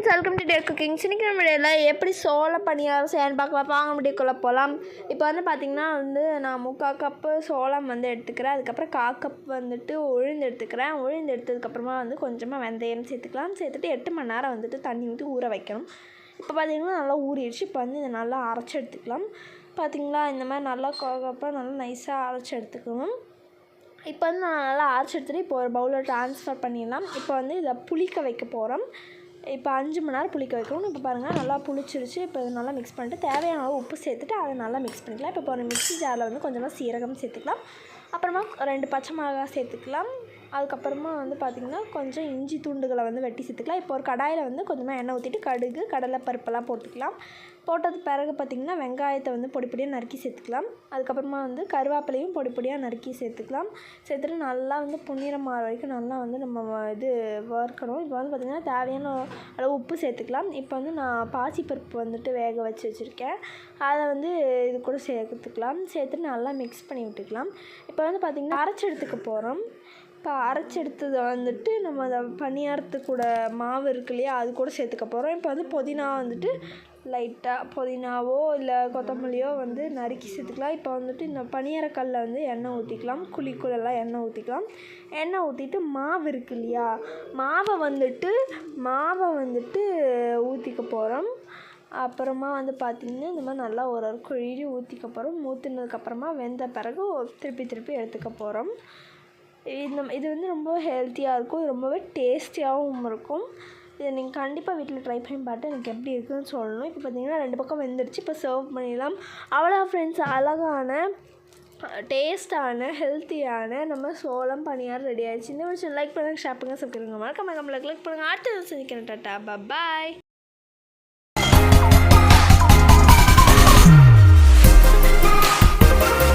Friends welcome to டே cooking சினிக்கிற வீடியோவில் எப்படி சோள பணியாரம் செய்யன்னு பார்க்கலாம். வாங்க முடியக்குள்ளே போகலாம் இப்போ வந்து பார்த்திங்கன்னா வந்து நான் முக்கால் கப்பு சோளம் வந்து எடுத்துக்கிறேன். அதுக்கப்புறம் கா கப் வந்துட்டு உளுந்து எடுத்துக்கிறேன். உளுந்து எடுத்ததுக்கப்புறமா வந்து கொஞ்சமாக வெந்தயம் சேர்த்துக்கலாம். சேர்த்துட்டு எட்டு மணி நேரம் வந்துட்டு தண்ணி ஊற்றி ஊற வைக்கணும். இப்போ பார்த்திங்கன்னா நல்லா ஊறிடுச்சு. இப்போ வந்து இதை நல்லா அரைச்சி எடுத்துக்கலாம். பார்த்திங்களா இந்த மாதிரி நல்லா கோகப்பாக நல்லா நைஸாக அரைச்சி எடுத்துக்கணும். இப்போ வந்து நான் நல்லா அரைச்சி எடுத்துகிட்டு இப்போ ஒரு பவுலில் ட்ரான்ஸ்ஃபர் பண்ணிடலாம். இப்போ வந்து இதை புளிக்க வைக்க போகிறோம் இப்போ அஞ்சு மணி நேரம் புளிக்க வைக்கணும். இப்போ பாருங்கள் நல்லா புளிச்சிருச்சு. இப்போ இது நல்லா மிக்ஸ் பண்ணிட்டு தேவையான அளவு உப்பு சேர்த்துட்டு அதை நல்லா மிக்ஸ் பண்ணிக்கலாம். இப்போ ஒரு மிக்ஸி ஜாரில் வந்து கொஞ்சமாக சீரகம் சேர்த்துக்கலாம். அப்புறமா ரெண்டு பச்சை மிளகாய் சேர்த்துக்கலாம். அதுக்கப்புறமா வந்து பார்த்திங்கன்னா கொஞ்சம் இஞ்சி துண்டுகளை வந்து வெட்டி சேர்த்துக்கலாம். இப்போ ஒரு கடாயில் வந்து கொஞ்சமாக எண்ணெய் ஊற்றிட்டு கடுகு கடலை பருப்பெல்லாம் போட்டுக்கலாம். போட்டது பிறகு பார்த்திங்கன்னா வெங்காயத்தை வந்து பொடி பொடியாக நறுக்கி சேர்த்துக்கலாம். அதுக்கப்புறமா வந்து கருவேப்பிலையும் பொடி பொடியாக நறுக்கி சேர்த்துக்கலாம். சேர்த்துட்டு நல்லா வந்து பொன்னிறம் மாற வரைக்கும் நல்லா வந்து நம்ம இது வறுக்கணும். இப்போ வந்து பார்த்திங்கன்னா தேவையான அளவு உப்பு சேர்த்துக்கலாம். இப்போ வந்து நான் பாசிப்பருப்பு வந்துட்டு வேக வச்சு வச்சுருக்கேன். அதை வந்து இது கூட சேர்த்துக்கலாம். சேர்த்துட்டு நல்லா மிக்ஸ் பண்ணி விட்டுக்கலாம். இப்போ இப்போ வந்து பார்த்திங்கன்னா அரைச்சி எடுத்துக்க போகிறோம் இப்போ அரைச்சி எடுத்ததை வந்துட்டு நம்ம அதை பணியாரத்து கூட மாவு இருக்கு இல்லையா அது கூட சேர்த்துக்க போகிறோம் இப்போ வந்து புதினா வந்துட்டு லைட்டாக புதினாவோ இல்லை கொத்தமல்லியோ வந்து நறுக்கி சேர்த்துக்கலாம். இப்போ வந்துட்டு இந்த பணியாரக்கல்லில் வந்து எண்ணெய் ஊற்றிக்கலாம் குழிக்குள்ளெல்லாம் எண்ணெய் ஊற்றிக்கலாம் எண்ணெய் ஊற்றிட்டு மாவு இருக்கு இல்லையா மாவை வந்துட்டு மாவை வந்துட்டு ஊற்றிக்க போகிறோம் அப்புறமா வந்து பார்த்திங்கன்னா இந்த மாதிரி நல்லா ஒரு ஒரு குழி ஊற்றிக்க போகிறோம் ஊற்றினதுக்கப்புறமா வெந்த பிறகு திருப்பி திருப்பி எடுத்துக்க போகிறோம் இந்த இது வந்து ரொம்ப ஹெல்த்தியாக இருக்கும். இது ரொம்பவே டேஸ்டியாகவும் இருக்கும். இதை நீங்கள் கண்டிப்பாக வீட்டில் ட்ரை பண்ணி பார்த்து எனக்கு எப்படி இருக்குன்னு சொல்லணும். இப்போ பார்த்தீங்கன்னா ரெண்டு பக்கம் வெந்துடுச்சு இப்போ சர்வ் பண்ணிடலாம். அவ்வளோ ஃப்ரெண்ட்ஸ் அழகான டேஸ்டான ஹெல்த்தியான நம்ம சோளம் பணியார் ரெடி ஆயிடுச்சு. இந்த விஷயம் லைக் பண்ணுங்கள் ஷேர் பண்ணுங்கள் சப்ஸ்கிரைப் பண்ணுங்கள் மறக்காம நம்மளை கிளிக் பண்ணுங்கள் அடுத்த சந்திக்கிறேன். டாட்டா பாய்